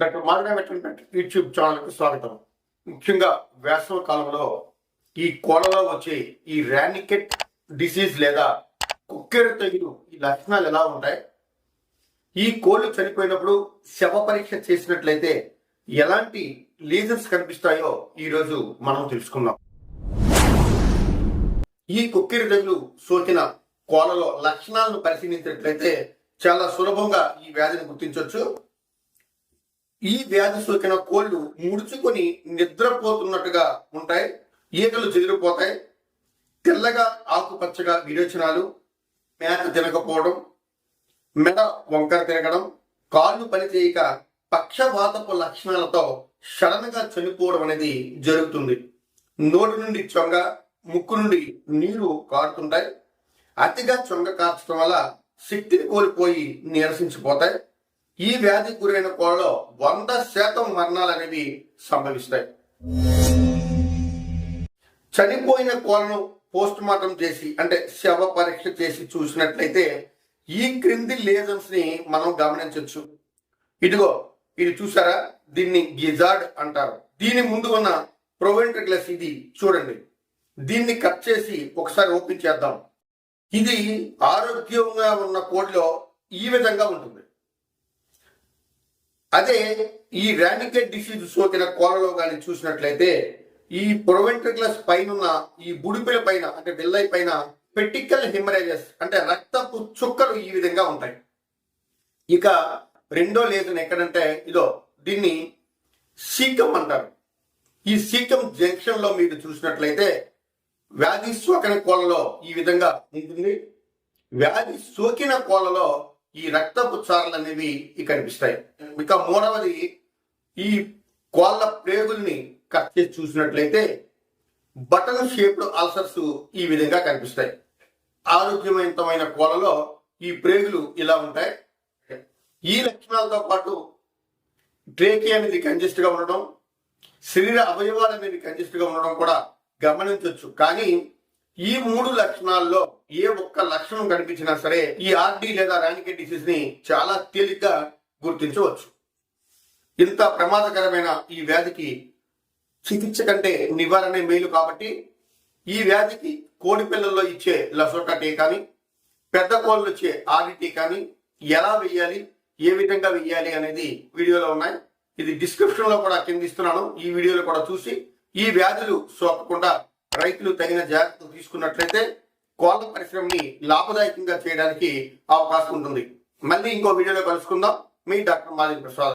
Doctor మాదిరా YouTube ఛానల్కి స్వాగతం. ముఖ్యంగా వేసవ కాలంలో ఈ కోళ్ళలో వచ్చే ఈ రానికెట్ డిసీజ్ లేదా కుక్కెర తెగులు ఈ లక్షణాలు ఎలా ఉంటాయి? ఈ కోళ్ళు చనిపోయినప్పుడు శవ పరీక్ష చేసినట్లయితే ఎలాంటి లీజన్స్ కనిపిస్తాయో ఈరోజు మనం తెలుసుకుందాం. ఈ కుక్కిరి తెగులు సోకిన కోళ్ళలో లక్షణాలను పరిశీలించినట్లయితే చాలా సులభంగా ఈ వ్యాధిని గుర్తించవచ్చు ఈ వ్యాధి సోకిన కోళ్ళు ముడుచుకొని నిద్రపోతున్నట్టుగా ఉంటాయి ఈకలు చెదిరిపోతాయి తెల్లగా ఆకుపచ్చగా విరోచనాలు మేత తినకపోవడం మెడ వంకర తిరగడం కాళ్ళు పనిచేయక పక్షవాతపు లక్షణాలతో సడన్గా చనిపోవడం అనేది జరుగుతుంది. నోటి నుండి చొంగ ముక్కు నుండి నీరు కారుతుంటాయి. అతిగా చొంగ కార్చడం వల్ల శక్తిని కోల్పోయి నీరసించిపోతాయి. ఈ వ్యాధి గురైన కోళ్ళలో వంద శాతం మరణాలు అనేవి సంభవిస్తాయి. చనిపోయిన కోళ్ళను పోస్ట్ మార్టం చేసి అంటే శవ పరీక్ష చేసి చూసినట్లయితే ఈ క్రింది లేజన్స్ని మనం గమనించవచ్చు ఇదిగో ఇది చూసారా? దీన్ని గిజార్డ్ అంటారు. దీని ముందు ఉన్న ప్రొవెంట్రిక్లస్ ఇది చూడండి. దీన్ని కట్ చేసి ఒకసారి ఓపెన్ చేద్దాం. ఇది ఆరోగ్యంగా ఉన్న కోడిలో ఈ విధంగా ఉంటుంది. అదే ఈ రానికెట్ డిసీజ్ సోకిన కోరలో కానీ చూసినట్లయితే ఈ ప్రొవెంట్రిక్లస్ పైన ఉన్న ఈ బుడిపిల పైన అంటే బిల్లై పైన పెటికల్ హిమరేజెస్ అంటే రక్తపు చుక్కలు ఈ విధంగా ఉంటాయి. ఇక రెండో లేజన్ ఎక్కడంటే ఇదో దీన్ని సీకం అంటారు. ఈ సీకం జంక్షన్లో మీరు చూసినట్లయితే వ్యాధి సోకిన కోలలో ఈ విధంగా ఉంటుంది. వ్యాధి సోకిన కోలలో ఈ రక్తపు చారలు అనేవి కనిపిస్తాయి ఇక మూడవది ఈ కోళ్ళ ప్రేగుల్ని కట్ చేసి చూసినట్లయితే బటన్ షేప్డ్ అల్సర్స్ ఈ విధంగా కనిపిస్తాయి. ఆరోగ్యవంతమైన కోళ్ళలో ఈ ప్రేగులు ఇలా ఉంటాయి. ఈ లక్షణాలతో పాటు ట్రేకి అనేది కంజెస్ట్గా ఉండడం శరీర అవయవాలు అనేది కంజెస్ట్గా ఉండడం కూడా గమనించవచ్చు. కానీ ఈ మూడు లక్షణాల్లో ఏ ఒక్క లక్షణం కనిపించినా సరే ఈ ఆర్డి లేదా రానికెట్ డిసీజ్ని చాలా తేలిగ్గా గుర్తించవచ్చు. ఇంత ప్రమాదకరమైన ఈ వ్యాధికి చికిత్స కంటే నివారణే మేలు కాబట్టి ఈ వ్యాధికి కోడి పిల్లల్లో ఇచ్చే లసోటా టీ కానీ పెద్ద కోళ్ళు ఇచ్చే ఆర్డి కానీ ఎలా వెయ్యాలి ఏ విధంగా వెయ్యాలి అనేది వీడియోలో ఉన్నాయి. ఇది డిస్క్రిప్షన్లో కూడా కింద ఇస్తున్నాను. ఈ వీడియోలో కూడా చూసి ఈ వ్యాధులు సోకకుండా రైతులు తగిన జాగ్రత్తలు తీసుకున్నట్లయితే కోళ్ళ పరిశ్రమని లాభదాయకంగా చేయడానికి అవకాశం ఉంటుంది. మళ్ళీ ఇంకో వీడియోలో కలుసుకుందాం. మీ డాక్టర్ మాదిరి ప్రసాద్.